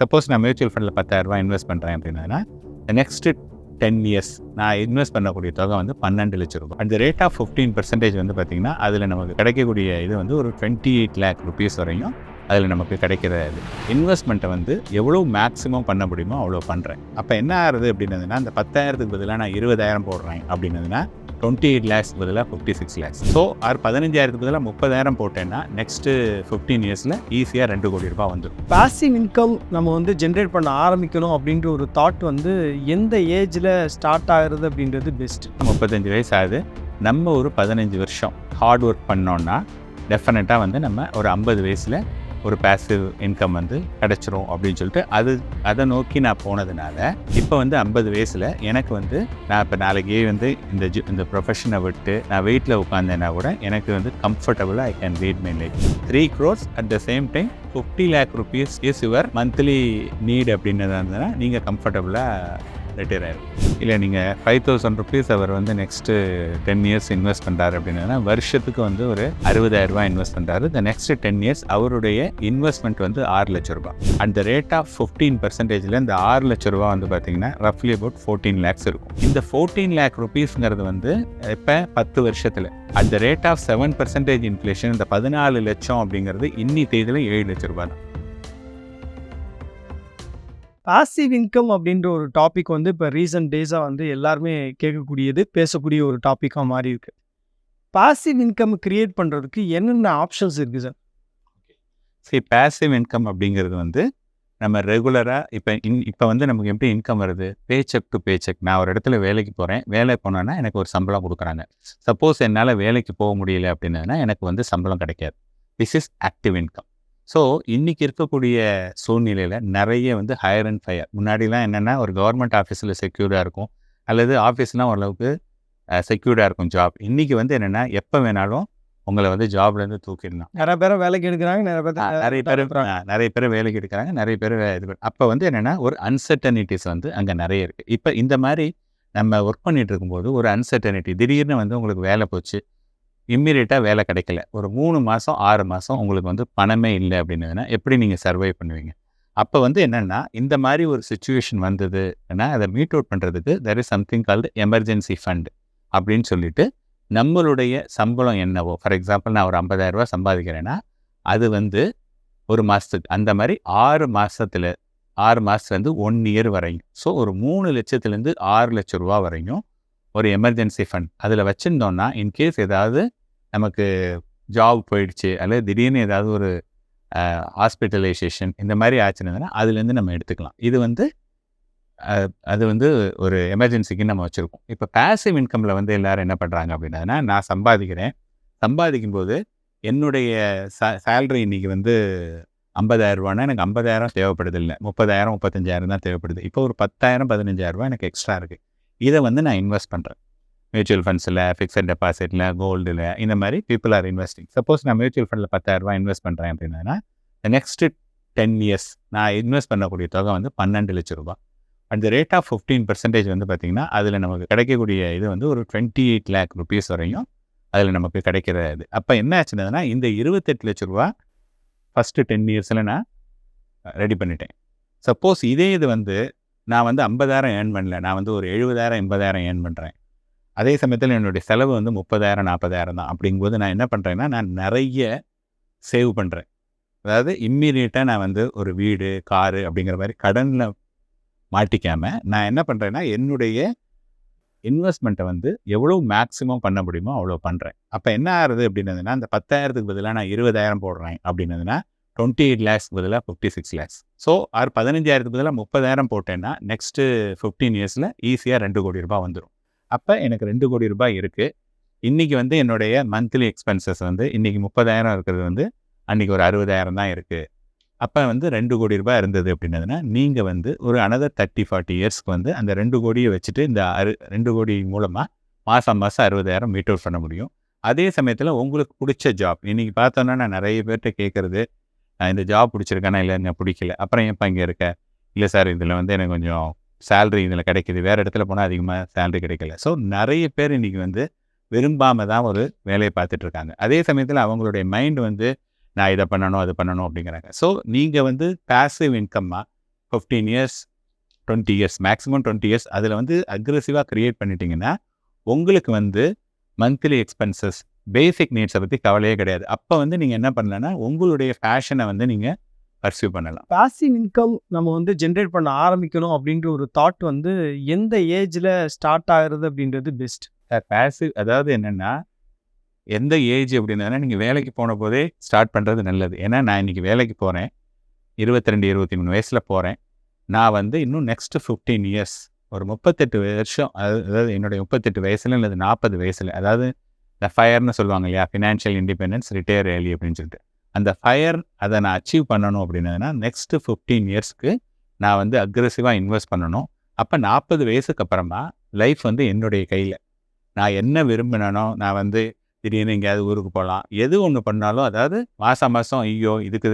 Suppose நான் mutual ஃபண்டில் பத்தாயிரரூபா இன்வெஸ்ட் பண்ணுறேன் அப்படின்னா நெக்ஸ்ட்டு டென் இயர்ஸ் நான் இன்வெஸ்ட் பண்ணக்கூடிய தொகை வந்து பன்னெண்டு லட்சம் ரூபாய். அந்த ரேட் ஆஃப் ஃபிஃப்டீன் பர்சன்டேஜ் வந்து பார்த்திங்கன்னா அதில் நமக்கு கிடைக்கக்கூடிய இது வந்து ஒரு டுவெண்ட்டி எயிட் லேக் ருபீஸ் வரையும் அதில் நமக்கு கிடைக்கிற இது. இன்வெஸ்ட்மெண்ட்டை வந்து எவ்வளோ மேக்ஸிமம் பண்ண முடியுமோ அவ்வளோ பண்ணுறேன் அப்போ என்ன ஆகுது அப்படின்னதுன்னா அந்த பத்தாயிரத்துக்கு பதிலாக நான் இருபதாயிரம் போடுறேன் அப்படின்னதுன்னா டுவெண்ட்டி எயிட் லேக்ஸ் பதிலாக ஃபிஃப்டி சிக்ஸ் லேக்ஸ் ஸோ அது பதினஞ்சாயிரத்துக்கு பதிலாக முப்பதாயிரம் போட்டேன்னா நெக்ஸ்ட்டு ஃபிஃப்டீன் இயர்ஸில் ஈஸியாக ரெண்டு கோடி ரூபாய் வந்துடும். பாசிவ் இன்கம் நம்ம வந்து ஜென்ரேட் பண்ண ஆரம்பிக்கணும் அப்படின்ற ஒரு தாட் வந்து எந்த ஏஜில் ஸ்டார்ட் ஆகுறது அப்படின்றது பெஸ்ட் முப்பத்தஞ்சு வயசு ஆகுது நம்ம ஒரு பதினஞ்சு வருஷம் ஹார்ட் ஒர்க் பண்ணோன்னா டெஃபினட்டாக வந்து நம்ம ஒரு ஐம்பது வயசில் ஒரு பேசிவ் இன்கம் வந்து கிடச்சிரும் அப்படின்னு சொல்லிட்டு அது அதை நோக்கி நான் போனதுனால இப்போ வந்து ஐம்பது வயசில் எனக்கு வந்து நான் இப்போ நாளைக்கே வந்து இந்த ஜி இந்த ப்ரொஃபஷனை விட்டு நான் வெயிட்டில் உட்காந்தேன்னா கூட எனக்கு வந்து கம்ஃபர்டபுளாக I can wait my life three crores at the same time fifty lakh rupees is your monthly need அப்படின்னு இருந்ததுன்னா நீங்கள் கம்ஃபர்டபுளாக ரிட்டையர் ஆயிரும். இல்லை நீங்கள் ஃபைவ் தௌசண்ட் ருபீஸ் அவர் வந்து நெக்ஸ்ட்டு டென் இயர்ஸ் இன்வெஸ்ட் பண்ணுறாரு அப்படின்னா வருஷத்துக்கு வந்து ஒரு அறுபதாயிரம் ரூபாய் இன்வெஸ்ட் பண்ணுறாரு த நெக்ஸ்ட் டென் இயர்ஸ் அவருடைய இன்வெஸ்ட்மெண்ட் வந்து ஆறு லட்ச ரூபாய். அந்த ரேட் ஆஃப் ஃபிஃப்டீன் பர்சன்டேஜில் இந்த ஆறு லட்ச ரூபா வந்து பார்த்தீங்கன்னா ரஃப்லி அபவுட் ஃபோர்டீன் லேக்ஸ் இருக்கும். இந்த ஃபோர்டீன் லேக் ருபீஸ்ங்கிறது வந்து இப்போ பத்து வருஷத்தில். At the rate of seven percentage inflation இந்த பதினாலு லட்சம் அப்படிங்கிறது இன்னி தேதியில் ஏழு லட்ச ரூபாய் தான். பாசிவ் இன்கம் அப்படின்ற ஒரு டாபிக் வந்து இப்போ ரீசன்ட் டேஸாக வந்து எல்லாருமே கேட்கக்கூடியது பேசக்கூடிய ஒரு டாப்பிக்காக மாறி இருக்கு. பாசிவ் இன்கம் கிரியேட் பண்ணுறதுக்கு என்னென்ன ஆப்ஷன்ஸ் இருக்குது சார் சரி பேசிவ் இன்கம் அப்படிங்கிறது வந்து நம்ம ரெகுலராக இப்போ இன் இப்போ வந்து நமக்கு எப்படி இன்கம் வருது? Pay check to pay check நான் ஒரு இடத்துல வேலைக்கு போகிறேன் வேலை போனேன்னா எனக்கு ஒரு சம்பளம் கொடுக்குறாங்க. சப்போஸ் என்னால் வேலைக்கு போக முடியல அப்படின்னா எனக்கு வந்து சம்பளம் கிடைக்காது. This is active income so இன்றைக்கி இருக்கக்கூடிய சூழ்நிலையில் நிறைய வந்து ஹையர் அண்ட் ஃபயர் முன்னாடிலாம் என்னென்னா ஒரு கவர்மெண்ட் ஆஃபீஸில் செக்யூர்டாக இருக்கும். அல்லது ஆஃபீஸ்னால் ஓரளவுக்கு செக்யூர்டாக இருக்கும் ஜாப் இன்றைக்கி வந்து என்னென்னா எப்போ வேணாலும் உங்களை வந்து ஜாப்லேருந்து தூக்கிடலாம். நிறைய பேரை வேலைக்கு எடுக்கிறாங்க நிறைய பேர் நிறைய பேர் நிறைய பேர் வேலைக்கு எடுக்கிறாங்க நிறைய பேர் இது அப்போ வந்து என்னென்னா ஒரு அன்சர்டனிட்டிஸ் வந்து அங்கே நிறைய இருக்குது இப்போ இந்த மாதிரி நம்ம ஒர்க் பண்ணிட்டு இருக்கும்போது ஒரு அன்சர்டனிட்டி திடீர்னு வந்து உங்களுக்கு வேலை போச்சு. இம்மீடியட்டாக வேலை கிடைக்கல. ஒரு மூணு மாதம் ஆறு மாதம் உங்களுக்கு வந்து பணமே இல்லை அப்படின்னதுன்னா எப்படி நீங்கள் சர்வை பண்ணுவீங்க? அப்போ வந்து என்னென்னா இந்த மாதிரி ஒரு சுச்சுவேஷன் வந்ததுன்னா அதை மீட் அவுட் பண்ணுறதுக்கு there is something called emergency fund அப்படின்னு சொல்லிட்டு நம்மளுடைய சம்பளம் என்னவோ ஃபார் எக்ஸாம்பிள் நான் ஒரு ஐம்பதாயிரரூபா சம்பாதிக்கிறேன்னா அது வந்து ஒரு மாதத்துக்கு அந்த மாதிரி ஆறு மாதத்தில் ஆறு மாதத்துலேருந்து ஒன் இயர் வரையும். ஸோ ஒரு மூணு லட்சத்துலேருந்து ஆறு லட்ச ரூபா வரையும் ஒரு எமர்ஜென்சி ஃபண்ட் அதில் வச்சுருந்தோன்னா இன்கேஸ் ஏதாவது நமக்கு ஜாப் போயிடுச்சு அல்லது திடீர்னு ஏதாவது ஒரு ஹாஸ்பிட்டலைசேஷன் இந்த மாதிரி ஆச்சுன்னா அதுலேருந்து நம்ம எடுத்துக்கலாம். இது வந்து அது வந்து ஒரு எமர்ஜென்சிக்கு நம்ம வச்சுருக்கோம். இப்போ பேசிவ் இன்கமில் வந்து எல்லோரும் என்ன பண்ணுறாங்க அப்படின்னா நான் சம்பாதிக்கிறேன். சம்பாதிக்கும் போது என்னுடைய ச சேலரி இன்னைக்கு வந்து ஐம்பதாயிரரூவானா எனக்கு ஐம்பதாயிரம் தேவைப்படுது இல்லை முப்பதாயிரம் முப்பத்தஞ்சாயிரம் தான் தேவைப்படுது. இப்போ ஒரு பத்தாயிரம் பதினஞ்சாயிரம் எனக்கு எக்ஸ்ட்ரா இருக்குது இதை வந்து நான் இன்வெஸ்ட் பண்ணுறேன் மியூச்சுவல் ஃபண்ட்ஸில் ஃபிக்ஸட் டெபாசிட்டில் கோல்டில் இந்த மாதிரி பீப்புள் ஆர் இன்வெஸ்டிங் சப்போஸ் நான் மியூச்சுவல் ஃபண்டில் பத்தாயிரரூபா இன்வெஸ்ட் பண்ணுறேன் அப்படின்னா நெக்ஸ்ட்டு டென் இயர்ஸ் நான் இன்வெஸ்ட் பண்ணக்கூடிய தொகை வந்து பன்னெண்டு லட்ச and the rate of fifteen percentage வந்து பார்த்திங்கன்னா அதில் நமக்கு கிடைக்கக்கூடிய இது வந்து ஒரு டுவெண்ட்டி எயிட் லேக் ருபீஸ் வரையும் அதில் நமக்கு கிடைக்கிற இது. அப்போ என்ன ஆச்சுன்னா இந்த இருபத்தெட்டு லட்ச ரூபா ஃபஸ்ட்டு டென் இயர்ஸில் நான் ரெடி பண்ணிட்டேன். சப்போஸ் இதே இது வந்து நான் வந்து ஐம்பதாயிரம் ஏர்ன் பண்ணல நான் வந்து ஒரு எழுபதாயிரம் எண்பதாயிரம் ஏர்ன் பண்ணுறேன் அதே சமயத்தில் என்னுடைய செலவு வந்து முப்பதாயிரம் நாற்பதாயிரம் தான். அப்படிங்கும்போது நான் என்ன பண்ணுறேன்னா நான் நிறைய சேவ் பண்ணுறேன் அதாவது இம்மீடியட்டாக நான் வந்து ஒரு வீடு காரு அப்படிங்கிற மாதிரி கடனில் மாட்டிக்காமல் நான் என்ன பண்ணுறேன்னா என்னுடைய இன்வெஸ்ட்மெண்ட்டை வந்து எவ்வளோ மேக்ஸிமம் பண்ண முடியுமோ அவ்வளோ பண்ணுறேன் அப்போ என்ன ஆகுது அப்படின்னதுன்னா அந்த பத்தாயிரத்துக்கு பதிலாக நான் இருபதாயிரம் போடுறேன் அப்படின்னதுன்னா டுவெண்ட்டி எயிட் லேக்ஸ் பதிலாக ஃபிஃப்டி சிக்ஸ் லேக்ஸ் ஸோ ஆறு பதினஞ்சாயிரத்துக்கு பதிலாக முப்பதாயிரம் போட்டேன்னா நெக்ஸ்ட்டு ஃபிஃப்டீன் இயர்ஸில் ஈஸியாக ரெண்டு கோடி ரூபாய் வந்துடும் அப்போ எனக்கு ரெண்டு கோடி ரூபாய் இருக்குது இன்றைக்கி வந்து என்னுடைய மந்த்லி எக்ஸ்பென்சஸ் வந்து இன்றைக்கி முப்பதாயிரம் இருக்கிறது வந்து அன்றைக்கி ஒரு அறுபதாயிரம் தான் இருக்குது அப்போ வந்து ரெண்டு கோடி ரூபாய் இருந்தது அப்படின்னதுன்னா நீங்கள் வந்து ஒரு அனதர் தேர்ட்டி ஃபார்ட்டி இயர்ஸ்க்கு வந்து அந்த ரெண்டு கோடியை வச்சுட்டு இந்த அறு ரெண்டு கோடி மூலமாக மாதம் மாதம் அறுபதாயிரம் மீட் அவுட் பண்ண முடியும். அதே சமயத்தில் உங்களுக்கு பிடிச்ச ஜாப் இன்றைக்கி பார்த்தோன்னா நான் நிறைய பேர்கிட்ட கேட்குறது இந்த ஜாப் பிடிச்சிருக்கானா இல்லை எனக்கு பிடிக்கல. அப்புறம் ஏன்ப்பா இங்கே இருக்க? இல்லை சார் இதில் வந்து எனக்கு கொஞ்சம் சேல்ரி இதில் கிடைக்குது. வேறு இடத்துல போனால் அதிகமாக சேல்ரி கிடைக்கல. ஸோ நிறைய பேர் இன்றைக்கி வந்து விரும்பாமல் தான் ஒரு வேலையை பார்த்துட்ருக்காங்க அதே சமயத்தில் அவங்களுடைய மைண்ட் வந்து நான் இதை பண்ணணும் அது பண்ணணும் அப்படிங்கிறாங்க. ஸோ நீங்கள் வந்து passive இன்கம்மாக fifteen years twenty years maximum twenty years அதில் வந்து அக்ரெசிவாக க்ரியேட் பண்ணிட்டீங்கன்னா உங்களுக்கு வந்து மந்த்லி எக்ஸ்பென்சஸ் பேசிக் நீட்ஸை பற்றி கவலையே கிடையாது. அப்போ வந்து நீங்கள் என்ன பண்ணலன்னா உங்களுடைய ஃபேஷனை வந்து நீங்கள் பர்சியூ பண்ணலாம். பாசிவ் இன்கம் நம்ம வந்து ஜென்ரேட் பண்ண ஆரம்பிக்கணும் அப்படின்ற ஒரு தாட் வந்து எந்த ஏஜ்ல ஸ்டார்ட் ஆகுறது அப்படின்றது பெஸ்ட் பேசிவ் அதாவது என்னென்னா எந்த ஏஜ் அப்படின்னா நீங்கள் வேலைக்கு போன போதே ஸ்டார்ட் பண்ணுறது நல்லது. ஏன்னா நான் இன்றைக்கி வேலைக்கு போகிறேன் இருபத்தி ரெண்டு இருபத்தி மூணு வயசில் போகிறேன் நான் வந்து இன்னும் நெக்ஸ்ட்டு ஃபிஃப்டீன் இயர்ஸ் ஒரு முப்பத்தெட்டு வருஷம் அது- அதாவது என்னுடைய முப்பத்தெட்டு வயசுல அல்லது நாற்பது வயசில் அதாவது இந்த ஃபயர்னு சொல்லுவாங்க இல்லையா? ஃபினான்ஷியல் இண்டிபெண்டன்ஸ் ரிட்டையர் ஏர்லி அப்படின்னு சொல்லிட்டு. அந்த ஃபயர் அதை நான் அச்சீவ் பண்ணணும் அப்படின்னதுன்னா நெக்ஸ்ட்டு ஃபிஃப்டீன் இயர்ஸ்க்கு நான் வந்து அக்ரெசிவாக இன்வெஸ்ட் பண்ணணும். அப்போ நாற்பது வயசுக்கு அப்புறமா லைஃப் வந்து என்னுடைய கையில். நான் என்ன விரும்பினனோ நான் வந்து திடீர்னு எங்கேயாவது ஊருக்கு போகலாம். எது ஒன்று பண்ணாலும் அதாவது மாதம் மாதம் ஐயோ இதுக்கு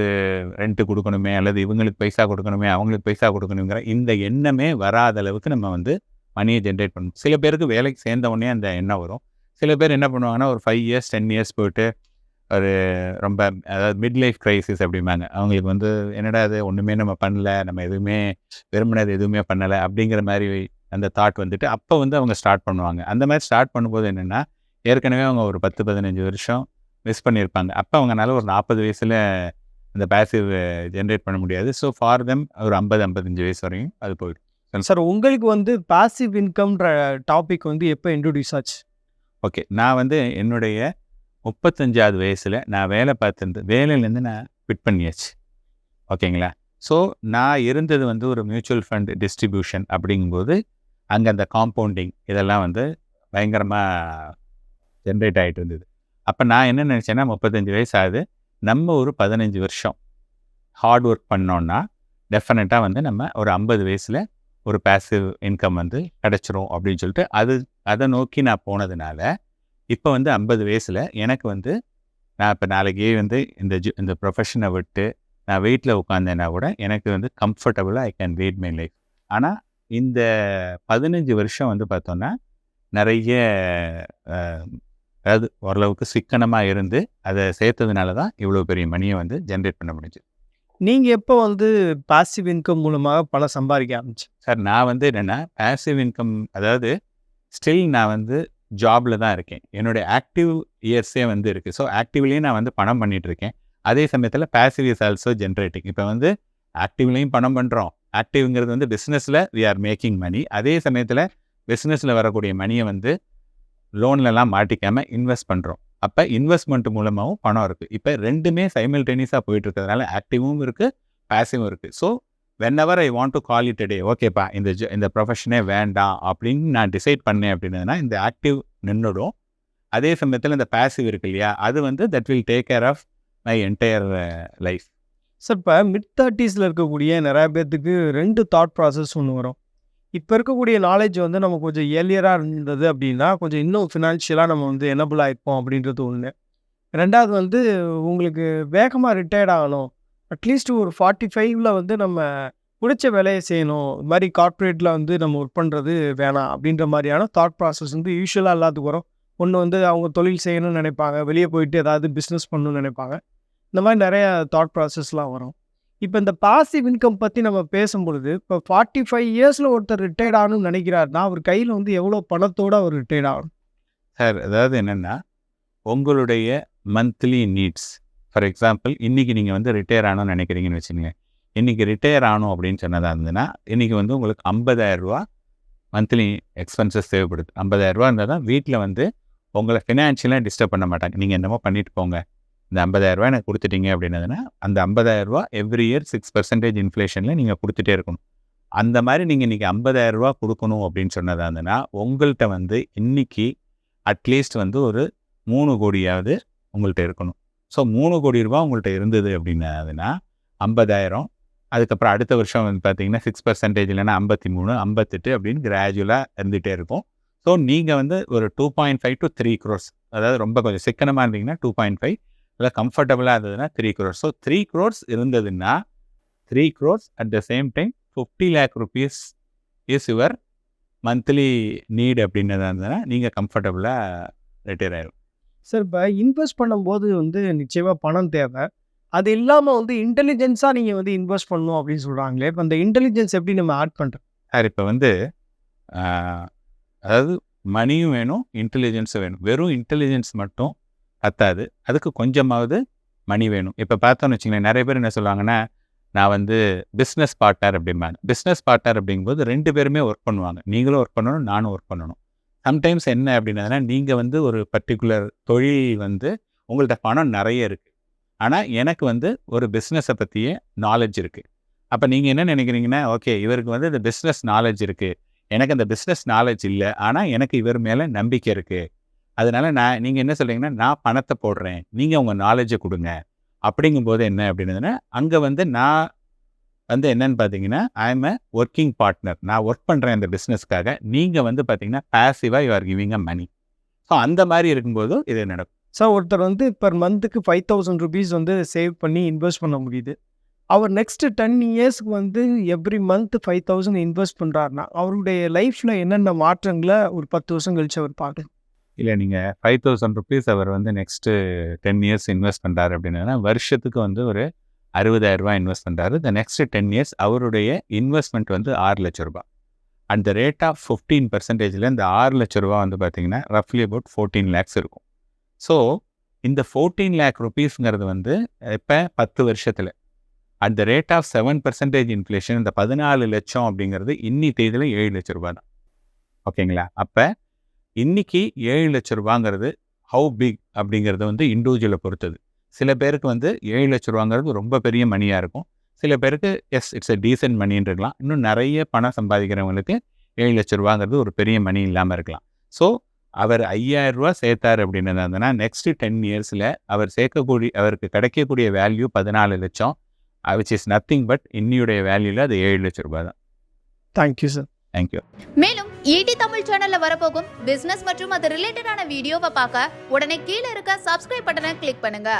ரெண்ட்டு கொடுக்கணுமே அல்லது இவங்களுக்கு பைசா கொடுக்கணுமே அவங்களுக்கு பைசா கொடுக்கணுங்கிற இந்த எண்ணமே வராத அளவுக்கு நம்ம வந்து மணியை ஜென்ரேட் பண்ணணும். சில பேருக்கு வேலைக்கு சேர்ந்த உடனே அந்த எண்ணம் வரும். சில பேர் என்ன பண்ணுவாங்கன்னா ஒரு ஃபைவ் இயர்ஸ் டென் இயர்ஸ் போயிட்டு ஒரு ரொம்ப அதாவது மிட் லைஃப் கிரைசிஸ் அப்படிம்பாங்க. அவங்களுக்கு வந்து என்னடா அது ஒன்றுமே நம்ம பண்ணல. நம்ம எதுவுமே விரும்பினது எதுவுமே பண்ணலை. அப்படிங்கிற மாதிரி அந்த தாட் வந்துட்டு அப்போ வந்து அவங்க ஸ்டார்ட் பண்ணுவாங்க. அந்த மாதிரி ஸ்டார்ட் பண்ணும்போது என்னென்னா ஏற்கனவே அவங்க ஒரு பத்து பதினஞ்சு வருஷம் மிஸ் பண்ணியிருப்பாங்க. அப்போ அவங்கனால ஒரு நாற்பது வயசில் அந்த பேசிவ் ஜென்ரேட் பண்ண முடியாது. ஸோ ஃபார் தெம் ஒரு ஐம்பது ஐம்பத்தஞ்சு வயசு வரையும் அது போயிடும். சார் உங்களுக்கு வந்து பாசிவ் இன்கம்ன்ற டாபிக் வந்து எப்போ இன்ட்ரடியூஸ் ஆச்சு? ஓகே நான் வந்து என்னுடைய முப்பத்தஞ்சாவது வயசில் நான் வேலை பார்த்துருந்து வேலையிலேருந்து நான் ஃபிட் பண்ணியாச்சு. ஓகேங்களா? ஸோ நான் இருந்தது வந்து ஒரு மியூச்சுவல் ஃபண்ட் டிஸ்ட்ரிபியூஷன் அப்படிங்கும்போது அங்கே அந்த காம்பவுண்டிங் இதெல்லாம் வந்து பயங்கரமாக ஜென்ரேட் ஆகிட்டு இருந்தது. அப்போ நான் என்ன நினச்சேன்னா முப்பத்தஞ்சு வயசு ஆகுது. நம்ம ஒரு பதினஞ்சு வருஷம் ஹார்ட் ஒர்க் பண்ணோன்னா டெஃபினட்டாக வந்து நம்ம ஒரு ஐம்பது வயசில் ஒரு பேசிவ் இன்கம் வந்து கிடச்சிரும் அப்படின்னு சொல்லிட்டு அது அதை நோக்கி நான் போனதுனால இப்போ வந்து ஐம்பது வயசில் எனக்கு வந்து நான் இப்போ நாளைக்கே வந்து இந்த ஜு இந்த ப்ரொஃபஷனை விட்டு நான் வெயிட்டில் உட்காந்தேன்னா கூட எனக்கு வந்து கம்ஃபர்டபுளாக I can wait my life ஆனால் இந்த பதினஞ்சு வருஷம் வந்து பார்த்தோன்னா நிறைய அதாவது ஓரளவுக்கு சிக்கனமாக இருந்து அதை சேர்த்ததுனால தான் இவ்வளோ பெரிய மணியை வந்து ஜென்ரேட் பண்ண முடிஞ்சு நீங்க எப்போ வந்து பாசிவ் இன்கம் மூலமாக பணம் சம்பாதிக்க ஆரம்பிச்சு சார் நான் வந்து என்னென்னா பேசிவ் இன்கம் அதாவது ஸ்டில் நான் வந்து ஜாபில் தான் இருக்கேன். என்னுடைய ஆக்டிவ் இயர்ஸே வந்து இருக்குது ஸோ ஆக்டிவ்லேயும் நான் வந்து பணம் பண்ணிட்டு இருக்கேன் அதே சமயத்தில் பேசிவ் இஸ் ஆல்சோ ஜென்ரேட்டிங் இப்போ வந்து ஆக்டிவ்லேயும் பணம் பண்ணுறோம் ஆக்டிவ்ங்கிறது வந்து பிஸ்னஸில் வி ஆர் மேக்கிங் மணி அதே சமயத்தில் பிஸ்னஸில் வரக்கூடிய மணியை வந்து லோன்லலாம் மாட்டிக்காமல் இன்வெஸ்ட் பண்ணுறோம் அப்போ இன்வெஸ்ட்மெண்ட் மூலமாகவும் பணம் இருக்குது இப்போ ரெண்டுமே சைமில்டேனியஸாக போயிட்டு இருக்கிறதுனால ஆக்டிவும் இருக்குது பேசிவும் இருக்குது so whenever I want to call it day ஓகேப்பா இந்த இந்த ப்ரொஃபஷனே வேண்டாம் அப்படின்னு நான் டிசைட் பண்ணேன் அப்படின்னதுனா இந்த ஆக்டிவ் நின்றுடும் அதே சமயத்தில் இந்த பேசிவ் இருக்கு இல்லையா அது வந்து that will take care of my entire life sir இப்போ மிட் தேர்ட்டிஸில் இருக்கக்கூடிய நிறைய பேர்த்துக்கு ரெண்டு தாட் ப்ராசஸ் ஒன்று வரும். இப்போ இருக்கக்கூடிய நாலேஜ் வந்து நம்ம கொஞ்சம் ஏர்லியராக இருந்தது அப்படின்னா கொஞ்சம் இன்னும் ஃபினான்ஷியலாக நம்ம வந்து எனபிள் ஆகிருப்போம் அப்படின்றது ஒன்று ரெண்டாவது வந்து உங்களுக்கு வேகமாக ரிட்டையர்ட் ஆகணும். அட்லீஸ்ட் ஒரு ஃபார்ட்டி ஃபைவ்ல வந்து நம்ம பிடிச்ச வேலையை செய்யணும். இது மாதிரி கார்ப்பரேட்டில் வந்து நம்ம ஒர்க் பண்ணுறது வேணாம் அப்படின்ற மாதிரியான தாட் ப்ராசஸ் வந்து யூஸ்வலாக எல்லாத்துக்கு வரும். ஒன்று வந்து அவங்க தொழில் செய்யணும்னு நினைப்பாங்க. வெளியே போயிட்டு ஏதாவது பிஸ்னஸ் பண்ணணும்னு நினைப்பாங்க. இந்த மாதிரி நிறைய தாட் ப்ராசஸ்லாம் வரும். இப்போ இந்த பாசிவ் இன்கம் பற்றி நம்ம பேசும்பொழுது இப்போ ஃபார்ட்டி ஃபைவ் இயர்ஸில் ஒருத்தர் ரிட்டையர்ட் ஆகணும்னு நினைக்கிறாருன்னா அவர் கையில் வந்து எவ்வளோ பணத்தோடு அவர் ரிட்டையர்ட் ஆகணும்? சார் அதாவது என்னென்னா உங்களுடைய மந்த்லி நீட்ஸ் ஃபார் எக்ஸாம்பிள் இன்றைக்கி நீங்கள் வந்து ரிட்டையர் ஆகணும்னு நினைக்கிறீங்கன்னு வச்சுக்கோங்க இன்றைக்கி ரிட்டையர் ஆகணும் அப்படின்னு சொன்னதாக இருந்ததுன்னா இன்றைக்கி வந்து உங்களுக்கு 50000 ரூபா மந்த்லி எக்ஸ்பென்சஸ் தேவைப்படுது. 50000 ரூபா இருந்தால் தான் வீட்டில் வந்து உங்களை ஃபினான்ஷியலாக டிஸ்டர்ப் பண்ண மாட்டாங்க. நீங்கள் என்னமோ பண்ணிட்டு போங்க. இந்த 50000 ரூபா எனக்கு கொடுத்துட்டீங்க அப்படின்னதுன்னா அந்த 50000 ரூபா எவ்ரி இயர் சிக்ஸ் பர்சன்டேஜ் இன்ஃப்ளேஷனில் நீங்கள் கொடுத்துட்டே இருக்கணும். அந்த மாதிரி நீங்கள் இன்றைக்கி 50000 ரூபா கொடுக்கணும் அப்படின்னு சொன்னதாக இருந்ததுன்னா உங்கள்கிட்ட வந்து இன்னைக்கு அட்லீஸ்ட் வந்து ஒரு மூணு கோடியாவது உங்கள்கிட்ட இருக்கணும். ஸோ மூணு கோடி ரூபா உங்கள்கிட்ட இருந்தது அப்படின்னதுன்னா ஐம்பதாயிரம். அதுக்கப்புறம் அடுத்த வருஷம் வந்து பார்த்தீங்கன்னா சிக்ஸ் பர்சன்டேஜ் இல்லைன்னா ஐம்பத்தி மூணு ஐம்பத்தெட்டு அப்படின்னு கிராஜுவலாக இருந்துகிட்டே இருக்கும். ஸோ நீங்கள் வந்து ஒரு two point five to three crores அதாவது ரொம்ப கொஞ்சம் சிக்கனமாக இருந்தீங்கன்னா டூ பாயிண்ட் ஃபைவ் இல்லை கம்ஃபர்டபுளாக இருந்ததுன்னா three crores so three crores இருந்ததுன்னா three crores at the same time fifty lakh rupees is your monthly need அப்படின்னதாக இருந்ததுன்னா நீங்கள் கம்ஃபர்டபுளாக ரிட்டையர் ஆயிடும் சார் இப்போ இன்வெஸ்ட் பண்ணும்போது வந்து நிச்சயமாக பணம் தேவை அது இல்லாமல் வந்து இன்டெலிஜென்ஸாக நீங்கள் வந்து இன்வெஸ்ட் பண்ணணும் அப்படின்னு சொல்கிறாங்களே இப்போ அந்த இன்டெலிஜென்ஸ் எப்படி நம்ம ஆட் பண்ணுறோம் சார் இப்போ வந்து அதாவது மணியும் வேணும், இன்டெலிஜென்ஸும் வேணும். வெறும் இன்டெலிஜென்ஸ் மட்டும் பத்தாது. அதுக்கு கொஞ்சமாவது மணி வேணும். இப்போ பார்த்தோன்னு வச்சுங்களேன் நிறைய பேர் என்ன சொல்லுவாங்கன்னா, நான் வந்து பிஸ்னஸ் பார்ட்னர் அப்படிம்பாங்க. பிஸ்னஸ் பார்ட்னர் அப்படிங்கும்போது ரெண்டு பேருமே ஒர்க் பண்ணுவாங்க. நீங்களும் ஒர்க் பண்ணணும், நானும் ஒர்க் பண்ணணும். சம்டைம்ஸ் என்ன அப்படின்னா நீங்கள் வந்து ஒரு பர்ட்டிகுலர் தொழில் வந்து உங்கள்கிட்ட பணம் நிறைய இருக்குது ஆனால் எனக்கு வந்து ஒரு பிஸ்னஸை பற்றிய நாலேஜ் இருக்குது அப்போ நீங்கள் என்ன நினைக்கிறீங்கன்னா ஓகே இவருக்கு வந்து இந்த பிஸ்னஸ் நாலேஜ் இருக்குது எனக்கு அந்த பிஸ்னஸ் நாலேஜ் இல்லை. ஆனால் எனக்கு இவர் மேலே நம்பிக்கை இருக்குது அதனால் நான் நீங்கள் என்ன சொல்கிறீங்கன்னா நான் பணத்தை போடுறேன். நீங்கள் உங்கள் நாலேஜை கொடுங்க. அப்படிங்கும்போது என்ன அப்படின்னதுன்னா அங்கே வந்து நான் வந்து என்னன்னு பார்த்தீங்கன்னா, I am a working partner. நான் ஒர்க் பண்றேன் இந்த பிசினஸ்க்காக. நீங்க வந்து பார்த்தீங்கன்னா, பாசிவா you are giving a money. So அந்த மாரி இருக்கும்போது இது நடக்கும். சார் ஒருத்தர் வந்து பெர் மந்த்துக்கு ₹5000 வந்து சேவ் பண்ணி இன்வெஸ்ட் பண்ண முடியுது. அவர் நெக்ஸ்ட் 10 இயர்ஸ்க்கு வந்து எவ்ரி மந்த் 5000 இன்வெஸ்ட் பண்றாருன்னா, அவருடைய லைஃப்ல என்னென்ன மாற்றங்கள ஒரு 10 வருஷம் கழிச்சு அவர் பார்க்கலாம்? இல்ல நீங்க ₹5000 அவர் வந்து நெக்ஸ்ட் 10 இயர்ஸ் இன்வெஸ்ட் பண்றாரு அப்படின்னா, வருஷத்துக்கு வந்து ஒரு ரூ. 60,000 இன்வெஸ்ட் பண்ணுறாரு த நெக்ஸ்ட் 10 இயர்ஸ் அவருடைய இன்வெஸ்ட்மெண்ட் வந்து ஆறு லட்ச ரூபா at the rate of fifteen பர்சன்டேஜில் இந்த ஆறு லட்ச ரூபா வந்து பார்த்தீங்கன்னா, ரஃப்லி அபவுட் 14 லேக்ஸ் இருக்கும். ஸோ இந்த 14 லேக் ருபீஸுங்கிறது வந்து இப்போ பத்து வருஷத்தில் at the rate of seven percentage inflation இந்த பதினாலு லட்சம் அப்படிங்கிறது இன்னி தேதியில் ஏழு லட்ச ரூபா தான். ஓகேங்களா? அப்ப இன்னைக்கு ரூ. 7,00,000ங்கிறது ஹவ் பிக் அப்படிங்கிறது வந்து இண்டிவிஜுவலை பொறுத்தது. சில பேருக்கு வந்து ரூ. 7,00,000ங்கிறது ரொம்ப பெரிய மணியா இருக்கும். சில பேருக்கு எஸ் இட்ஸ் எ டீசென்ட் மணின்னு இருக்கலாம். இன்னும் நெறைய பணம் சம்பாதிக்கிறவங்களுக்கு ரூ. 7,00,000ங்கிறது ஒரு பெரிய மணி இல்லாம இருக்கலாம். ஸோ அவர் ரூ. 5,000 சேர்த்தாரு அப்படின்னதுனா, நெக்ஸ்ட் 10 இயர்ஸ்ல அவர் சேர்க்கக்கூடிய அவருக்கு கிடைக்கக்கூடிய value 14,00,000 a which is nothing but இன்னியுடைய வேல்யூல அது ரூ. 7,00,000 தான். Thank you sir. Thank you. மேலும் ஈடி தமிழ் சேனல்ல வரப்போகும் பிசினஸ் மற்றும் அது ரிலேட்டடான வீடியோவை பார்க்க உடனே கீழ இருக்க சப்ஸ்கிரைப் பட்டனை கிளிக் பண்ணுங்க